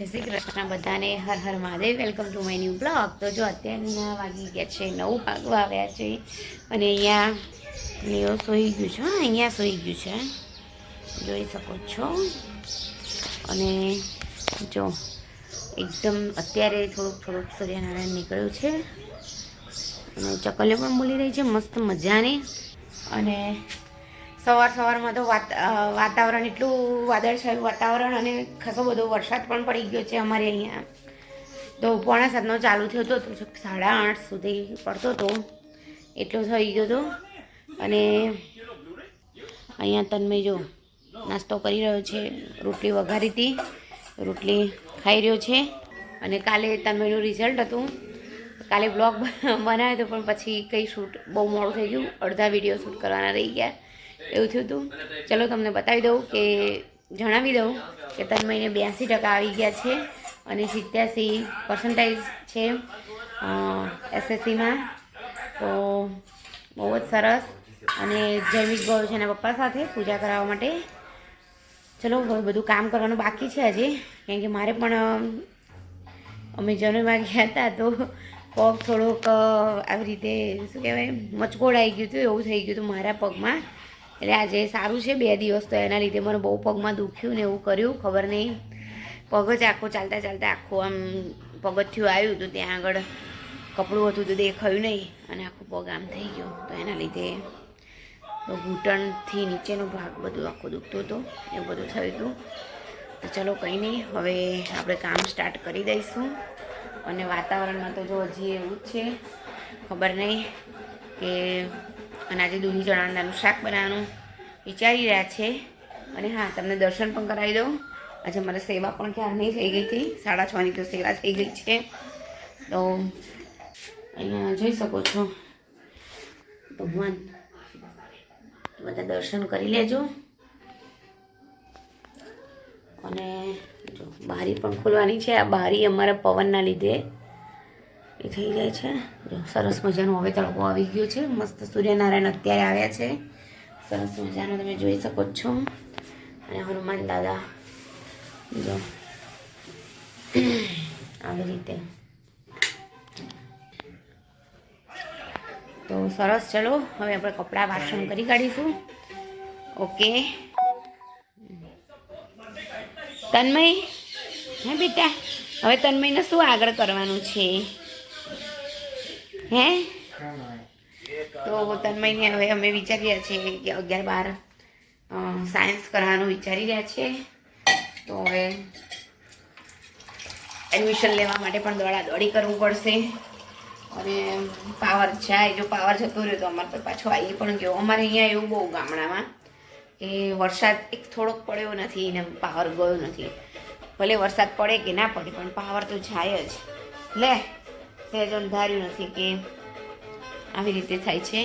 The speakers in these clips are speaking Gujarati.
જય શ્રી કૃષ્ણ બધાને, હર હર Mahadev. Welcome to my new blog તો જો અત્યારના વાગી ગયા છે, નવ વાગવા આવ્યા છે અને અહીંયા લીઓ સૂઈ ગયું છે. અહીંયા સૂઈ ગયું છે. જોઈ શકો છો. અને જો, એકદમ અત્યારે થોડુંક થોડુંક સૂર્યનારાયણ નીકળ્યું છે. અને ચકલીઓ પણ બોલી રહી છે, મસ્ત મજાની. અને સવાર સવારમાં તો વાત વાતાવરણ એટલું વાદળછાયું વાતાવરણ અને ખાસો બધો વરસાદ પણ પડી ગયો છે અમારે અહીંયા. તો પોણા સાતનો ચાલુ થયો હતો તો સાડા આઠ સુધી પડતો હતો એટલો થઈ ગયો હતો અને અહીંયા તન્મે જો નાસ્તો કરી રહ્યો છે, રોટલી વઘારી હતી, રોટલી ખાઈ રહ્યો છે અને કાલે તન્મેનું રિઝલ્ટ હતું. કાલે બ્લોગ બનાવ્યો હતો પણ પછી કંઈ શૂટ બહુ મોડું થઈ ગયું, અડધા વીડિયો શૂટ કરવાના રહી ગયા. એવું થયું હતું. ચલો તમને બતાવી દઉં કે જણાવી દઉં કે તન્મયને બ્યાસી ટકા આવી ગયા છે અને સિત્યાસી પર્સન્ટાઇજ છે એસએસસીમાં. તો બહુ જ સરસ. અને જૈમિક ગયો છે એના પપ્પા સાથે પૂજા કરાવવા માટે. ચલો, હવે બધું કામ કરવાનું બાકી છે હજી કેમ કે મારે પણ, અમે જન્મમાં ગયા હતા તો પગ થોડોક આવી રીતે શું કહેવાય મચકોડ આવી ગયું હતું, એવું થઈ ગયું હતું મારા પગમાં. એટલે આજે સારું છે બે દિવસ તો એના લીધે મને બહુ પગમાં દુખ્યું ને એવું કર્યું, ખબર નહીં. પગ જ આખો ચાલતા ચાલતા આખું આમ પગથિયું આવ્યું હતું, ત્યાં આગળ કપડું હતું તો દેખાયું નહીં અને આખું પગ આમ થઈ ગયો. તો એના લીધે ઘૂંટણથી નીચેનો ભાગ બધું આખો દુખતો હતો, એવું બધું થયું હતું. તો ચલો કંઈ નહીં, હવે આપણે કામ સ્ટાર્ટ કરી દઈશું. અને વાતાવરણમાં તો જો હજી એવું જ છે, ખબર નહીં કે અને આજે દૂધી ચણાનું શાક બનાવવાનું વિચારી રહ્યા છે. અને હા, તમને દર્શન પણ કરાવી દઉં. આજે મારે સેવા પણ ક્યારની થઈ ગઈ હતી. સાડા છની તો સેવા થઈ ગઈ છે. તો અહીંયા જોઈ શકો છો. ભગવાન, બધા દર્શન કરી લેજો. અને જો બારી પણ ખોલવાની છે. આ બારી અમારા પવનના લીધે. એ થઈ જાય છે. જો, સરસ મજાનો હવે તડકો આવી ગયો છે. મસ્ત સૂર્યનારાયણ અત્યારે આવ્યા છે. સરસ મજાનો તમે જોઈ શકો છો. અને હનુમાન દાદા, જો, આવી રીતે. તો સરસ, ચલો, હવે આપણે કપડાં વાસણ કરી કાઢીશું. ઓકે. તન્મય, હે બેટા? હવે તન્મયને શું આગળ કરવાનું છે? હે? તો તન્મયને હવે અમે વિચારી રહ્યા છીએ કે અગિયાર બાર સાયન્સ કરવાનું વિચારી રહ્યા છીએ. તો હવે એડમિશન લેવા માટે પણ દોડા દોડી કરવું પડશે. અને પાવર જાય જો પાવર જતો રહ્યો તો અમારે તો પાછો આવી પણ ગયો. અમારે અહીંયા એવું બહુ ગામડામાં કે વરસાદ એક થોડોક પડ્યો નથી ને પાવર ગયો નથી. ભલે વરસાદ પડે કે ના પડે પણ પાવર તો જાય જ. લે સહેજ અંધાર્યું નથી કે આવી રીતે થાય છે.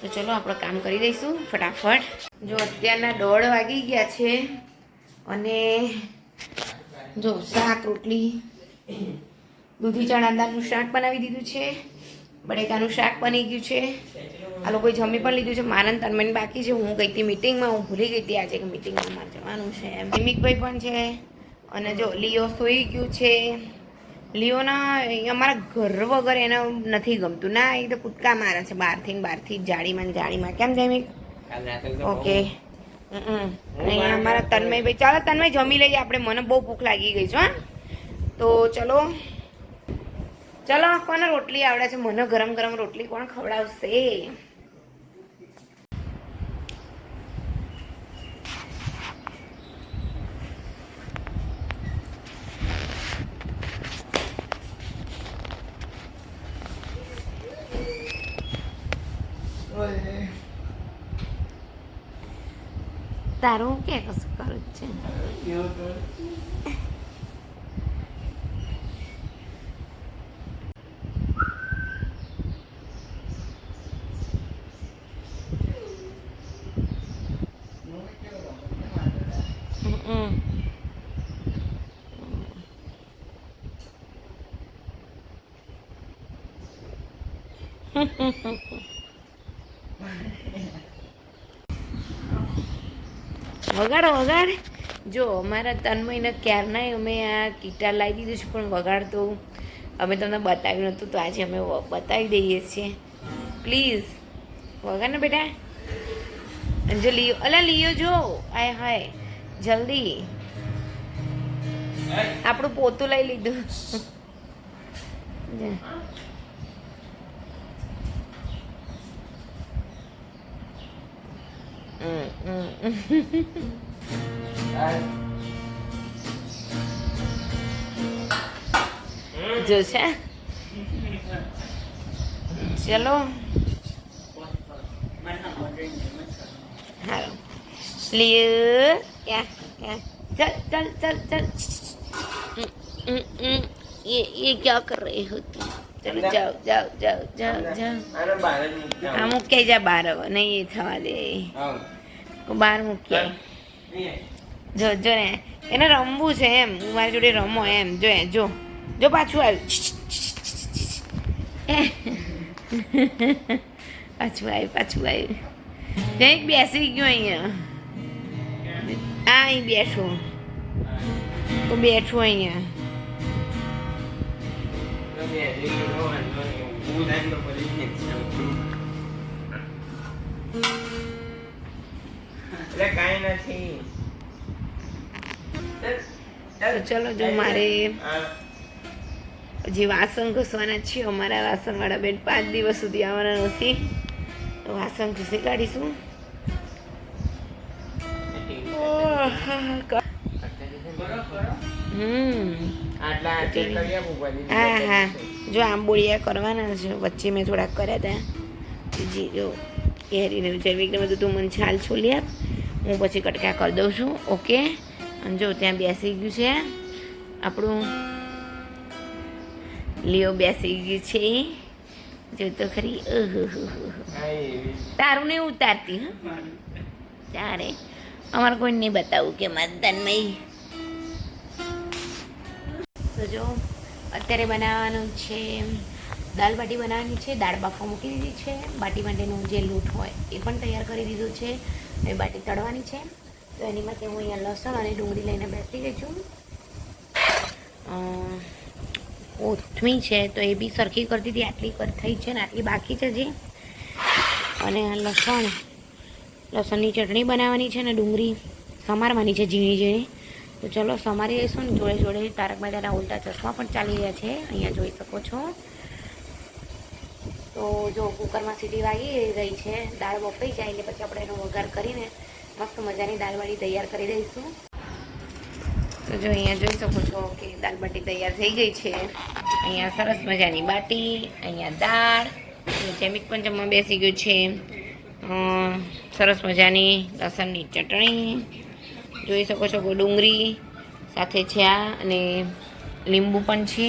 તો ચલો આપણે કામ કરી દઈશું ફટાફટ. જો અત્યારના દોઢ વાગી ગયા છે અને જો શાક, રોટલી, દૂધી, ચણા, દાળનું શાક બનાવી દીધું છે. બટેકાનું શાક બની ગયું છે. આ લોકોએ જમી પણ લીધું છે. માનંદ તન્મન બાકી છે. હું ગઈ હતી મિટિંગમાં હું ભૂલી ગઈ હતી આજે કે મિટિંગમાં જવાનું છે. મિમિકભાઈ પણ છે અને જો લિયો સૂઈ ગયું છે. લિયોના અમારા ઘર વગર એને નથી ગમતું. ના એ તો કૂદકા મારે છે બહારથી બહારથી જ જાળીમાં ને જાળીમાં. કેમ જમી? ઓકે. અમારા અહીંયા અમારા તન્મયભાઈ ચાલો તન્મય જમી લઈએ આપણે મને બહુ ભૂખ લાગી ગઈ છે હા. તો ચલો. ચલો કોને રોટલી આવડે છે? મને ગરમ ગરમ રોટલી કોણ ખવડાવશે? તારું કે કશું કરું જ છે Mm-mm. વગાડો વગાડ. જો અમારા ત્રણ મહિના ક્યારના અમે આ ગિટાર લાવી દીધું છે પણ વગાડતો અમે તમને બતાવ્યું નહોતું તો આજે અમે બતાવી દઈએ છીએ. પ્લીઝ વગાડ ને બેટા. જો લીયો અલા લીયો જો આય હાય જલ્દી. આપણું પોતું લઈ લીધું જા. હમ, હમ. જોશે ચલો હાલો લિયો યા યા चल चल चल चल हम्म, हम्म, हम्म, ये ये क्या कर रहे हो तुम ચાલો જાઓ જાઓ જાઓ જાઓ જાઓ. હા મૂકી જા બાર નહીં એ થવા દે. બાર મૂકી જો જો ને એને રમવું છે એમ. હું મારી જોડે રમો એમ. જો જો. જો પાછું આવ્યું પાછું આવ્યું પાછું આવ્યું કંઈક બેસી ગયો અહીંયા. આ અહીં બેઠું. તો બેઠું અહીંયા. ચલો જો મારે જે વાસણ ઘસવાના છે અમારા વાસણવાળા બેન પાંચ દિવસ સુધી આવવાના નથી. તો વાસણ ઘસી કાઢીશું. હમ. આટલા આટલા કરી આપું પછી. હા હા. જો આંબોળિયા કરવાના છે વચ્ચે મેં થોડાક કર્યા હતા જી જો કેરીને જૈવિકને બધું તું મને છાલ છોલી આપ. હું પછી કટકા કરી દઉં છું. ઓકે? અને જો ત્યાં બેસી ગયું છે. આપણું લીઓ બેસી ગયું છે. જો તો ખરી ઓહો તારું નહીં ઉતારતી હા? ચારે. અમારે કોઈ નહીં બતાવું કે મતદાનમાં તો જો, અત્યારે બનાવવાનું છે દાલ બાટી બનાવવાની છે, દાળ બાફવા મૂકી દીધી છે, બાટી માટેનું જે લૂટ હોય એ પણ તૈયાર કરી દીધું છે એ બાટી તળવાની છે, તો એની માટે હું અહીંયા લસણ અને ડુંગળી લઈને બેસી ગઈ છું. કોથમી છે, તો એ બી સરખી કરતી હતી આટલી થઈ છે ને આટલી બાકી છે હજી. અને લસણ, લસણની ચટણી બનાવવાની છે ને ડુંગળી સમારવાની છે ઝીણી ઝીણી. તો ચલો, સમારી લઈશું ને જોડે જોડે તારક મહેતાના ઉલટા ચશ્મા પણ ચાલી રહ્યા છે. અહીંયા જોઈ શકો છો. તો જો કુકરમાં સીટી વાગી રહી છે, દાળ બફાઈ જાય એટલે પછી આપણે એનો વઘાર કરીને મસ્ત મજાની દાળવાળી તૈયાર કરી દઈશું. તો જો અહીંયા જોઈ શકો છો કે દાળ બાટી તૈયાર થઈ ગઈ છે. અહીંયા સરસ મજાની બાટી, અહીંયા દાળ જેમિક પણ જમવા બેસી ગયું છે. સરસ મજાની લસણની ચટણી જોઈ શકો છો કે ડુંગળી સાથે છે આ અને લીંબુ પણ છે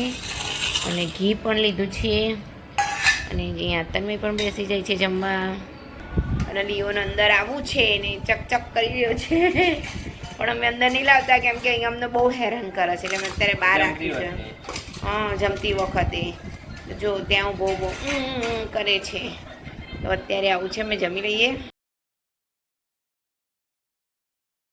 અને ઘી પણ લીધું છે. અને અહીંયા તમે પણ બેસી જાય છે જમવા. અને લીઓને અંદર આવવું છે ને ચકચક કરી રહ્યો છે. પણ અમે અંદર નહીં લાવતા કેમ કે અહીંયા અમને બહુ હેરાન કરે છે એટલે અમે અત્યારે બહાર રાખી છે. હા જમતી વખતે. જો ત્યાં બહુ બહુ કરે છે. તો અત્યારે આવું છે અમે જમી લઈએ.